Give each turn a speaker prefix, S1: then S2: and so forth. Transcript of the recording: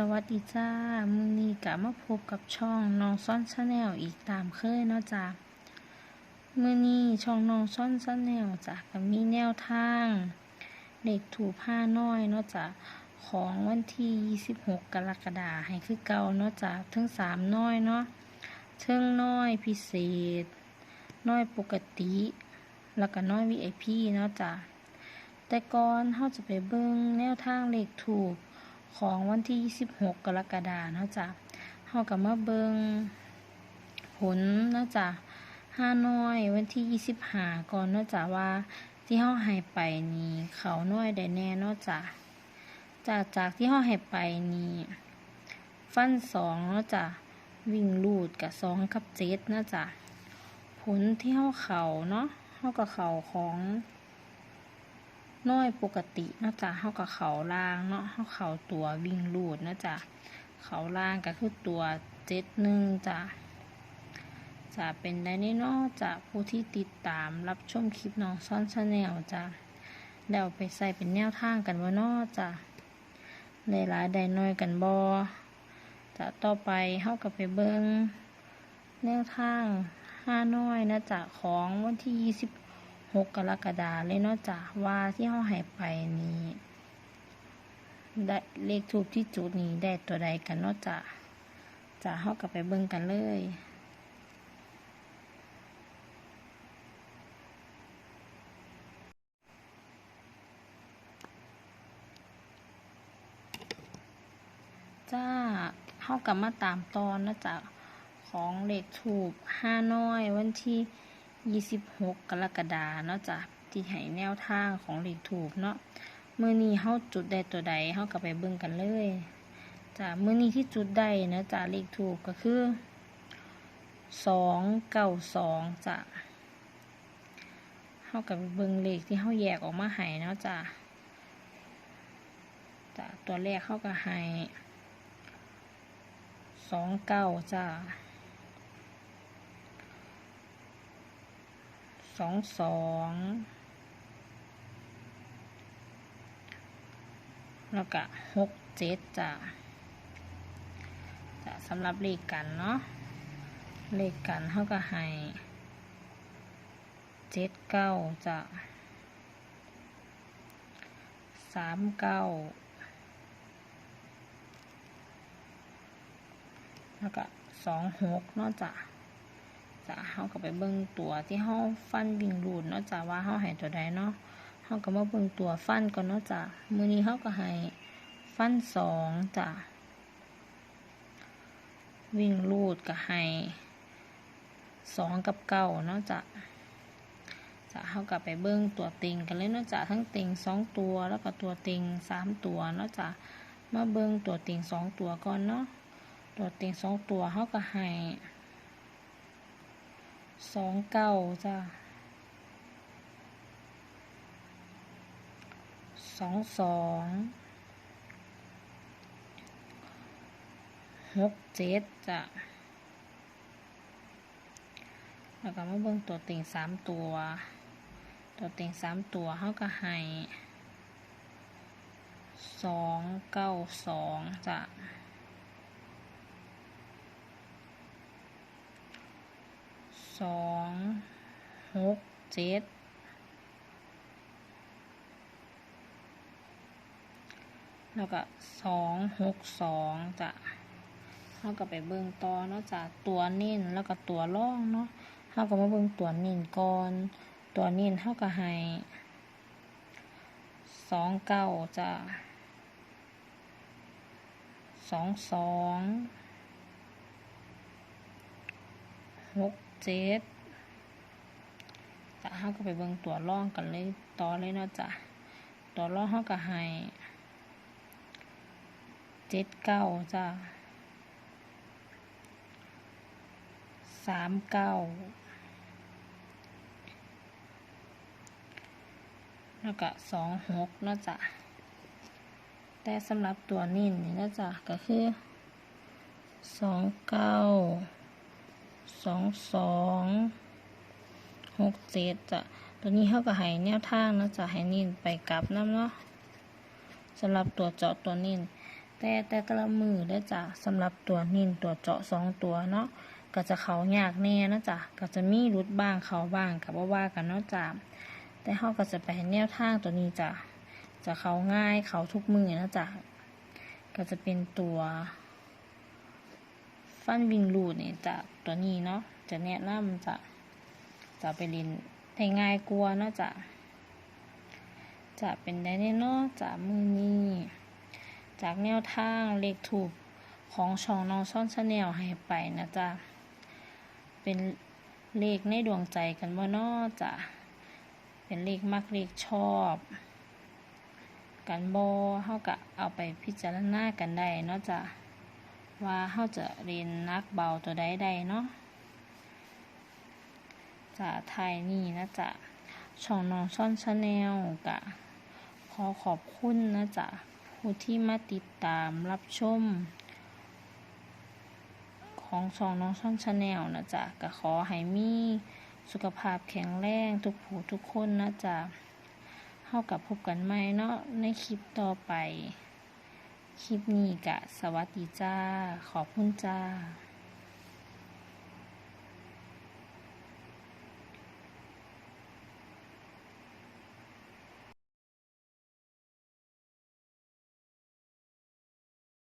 S1: สวัสดีจ้า มือนี้กะมาพบกับช่องน้องซ่อนชาแนลอีกตามเคยเนาะจ้ามือนี้ช่องน้องซ่อนชาแนลจ้ะก็มีแนวทาง เด็กถูกผ้าน้อยเนาะจ้ะของวันที่ 26 กรกฎาคมให้คือเก่าเนาะจ้ะทั้งสามน้อยเนาะเทิงน้อยพิเศษ น้อยปกติ แล้วก็น้อย VIP เนาะจ้ะแต่ก่อนเฮาจะไปเบิ่งแนวทางเลขถูก ของวันที่ 26 กรกฎาคมเนาะจ้ะเฮาก็มาเบิงผลเนาะจ้ะห้าน้อยวันที่ 25 ก่อนเนาะจ้ะว่าที่เฮาให้ไปนี่เขาน้อยได้แน่เนาะจ้ะจากจากที่เฮาให้ไปนี่ฟันสองเนาะจ้ะวิ่งลูดกับสองกับเจ็ดเนาะจ้ะผลที่เฮาเขาเนาะเฮากับเขาของ น้อยปกติเนาจะเฮากับเขาล่างเนาะเฮาเขาตัววิ่งลูดเนาะจะเขาล่างก็คือตัวเจ็ดหนึ่งจ้ะจะเป็นได้แน่เนาะจะผู้ที่ติดตามรับชมคลิปน้องซ่อนชาแนลจ้ะเอาไปใส่เป็นแนวทางกันว่านาจ้ะได้หลายได้น้อยกันบ่จะต่อไปเฮากับไปเบิ่งแนวทางห้าน้อยนะจะของวันที่ยี่สิบ หกกรกฎาเลยเนาะจ้ะว่าที่เฮาให้ไปนี้ได้เลขทูปที่จุดนี้ได้ตัวใดกันเนาะจ้ะจ้ะเฮาก็ไปเบิ่งกันเลยจ้าเฮากลับมาตามตอนนะจ๊ะของเลขถูกห้าน้อยวันที่ 26 กรกฎาเนาะจ้ะที่ให้แนวทางของเลขถูกเนาะมื้อนี้เฮาจุดได้ตัวใดเฮาก็ไปเบิ่งกันเลยจ้ะมื้อนี้ที่จุดได้นะจ้ะเลขถูกก็คือ292จ้ะเฮาก็ไปเบิ่งเลขที่เฮาแยกออกมาให้เนาะจ้ะจ้ะตัวแรกเฮาก็ให้29จ้ะ สองสองแล้วก็หกเจ็ดจ้ะจะสำหรับเลขกันเนาะเลขกันเท่ากับให้เจ็ดเก้าจ้ะสามเก้าแล้วก็สองหกเนาะจ้ะ จ้ะเฮาก็ไปเบิ่งตัวที่เฮาฟันวิ่งรูดเนาะจ้ะว่าเฮาให้ตัวใดเนาะเฮาก็มาเบิ่งตัวฟันก่อนเนาะจ้ะมื้อนี้เฮาก็ให้ฟันสองจ้ะวิ่งรูดก็ให้สองกับเก้าเนาะจ้ะจะเฮาก็ไปเบิ่งตัวติงกันเลยเนาะจ้ะทั้งติงสองตัวแล้วก็ตัวติงสามตัวเนาะจ้ะมาเบิ่งตัวติงสองตัวก่อนเนาะตัวติงสองตัวเฮาก็ให้ สองเก้าจ้ะสองสองหกเจ็ดจ้ะแล้วก็มาเบิ่งตัวเต็งสามตัว ตัวเต็งสามตัวเขาก็ให้สองเก้าสองจ้ะ สองหกเจ็ดแล้วก็สองหกสองจ้ะเขาก็ไปเบิ่งต่อเนาะจ้ะตัวนิ่นแล้วก็ตัวล่องเนาะเขาก็มาเบิ่งตัวนิ่นก่อน ตัวนิ่นเขาก็ให้สองเก้าจ้ะสองสองหก เจ็ดจ้ะเขาก็ไปเบิ่งตัวร่องกันเลยต่อเลยเนาะจ้ะตัวร่องเขาก็ให้เจ็ดเก้าจ้ะสามเก้าแล้วก็สองหกเนาะจ้ะแต่สำหรับตัวนิ่นนี่เนาะจ้ะก็คือสองเก้า สองสองหกเจ็ดจ้ะตัวนี้เขาก็ให้แนวทางนะจะให้นินไปกลับน้ำเนาะสำหรับตัวเจาะตัวนินแต่แต่กระมือเด้จ้ะสำหรับตัวนินตัวเจาะสองตัวเนาะก็จะเขายากแน่นะจ้ะก็จะมีรุดบ้างเขาบ้างกับว่าว่ากันเนาะจ้ะแต่เฮาก็จะไปแนวทางตัวนี้จ้ะจะเขาง่ายเขาทุกมือนะจ้ะก็จะเป็นตัว ฟันวิงรูดนี่จะตัวนี้เนาะจะแนะนำจะจะไปเรียนให้ง่ายกลัวเนาะจะจะเป็นได้แน่เนาะจะมือนี้จากแนวทางเลขถูกของช่องน้องซ่อนชาแนลให้ไปนะจ๊ะเป็นเลขในดวงใจกันบ่เนาจ้ะเป็นเลขมักเลขชอบ กันบ่เฮาก็เอาไปพิจารณากันได้เนาะจ้ะ ว่าเฮาจะเรียนนักเบาตัวใดใดเนาะจะไทยนี่นะจ๊ะช่องน้องซ่อนชาแนลกะ ขอขอบคุณนะจ๊ะผู้ที่มาติดตามรับชม ของช่องน้องช่องชาแนลนะจ๊ะก็ขอให้มีสุขภาพแข็งแรงทุกผู้ทุกคนนะจ๊ะเฮากับพบกันใหม่เนาะในคลิปต่อไป คลิปนี้กะสวัสดีจ้า ขอบคุณจ้า